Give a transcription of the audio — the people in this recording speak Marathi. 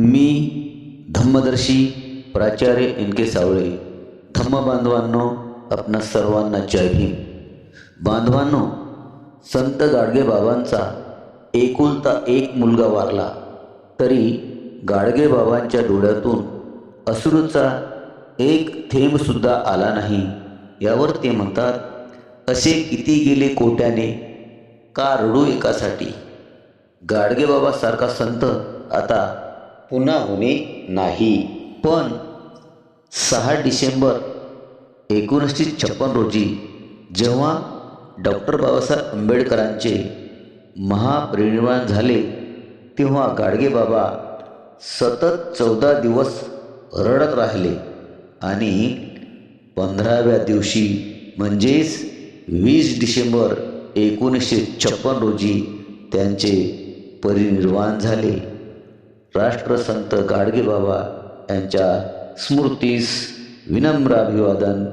मी धम्मदर्शी प्राचार्य एन के सावळे. धम्म बांधवांनो आपणा सर्वांना जय भीम. बांधवांनो संत गाडगे बाबांचा एकुलता एक मुलगा वारला. तरी गाडगे बाबांच्या डोळ्यातून अश्रूचा एक थेंबसुद्धा आला नाही. यावर ते म्हणतात असे किती गेले कोट्याने? का रडू एकासाठी? गाडगेबाबासारखा संत आता पुन्हा होणे नाही. पण सहा डिसेंबर एकोणीसशे छप्पन रोजी जेव्हा डॉक्टर बाबासाहेब आंबेडकरांचे महापरिनिर्वाण झाले तेव्हा गाडगेबाबा सतत चौदा दिवस रडत राहिले आणि पंधराव्या दिवशी म्हणजेच वीस डिसेंबर एकोणीसशे छप्पन रोजी त्यांचे परिनिर्वाण झाले. राष्ट्रसंत गाडगेबाबा यांच्या स्मृतीस विनम्र अभिवादन.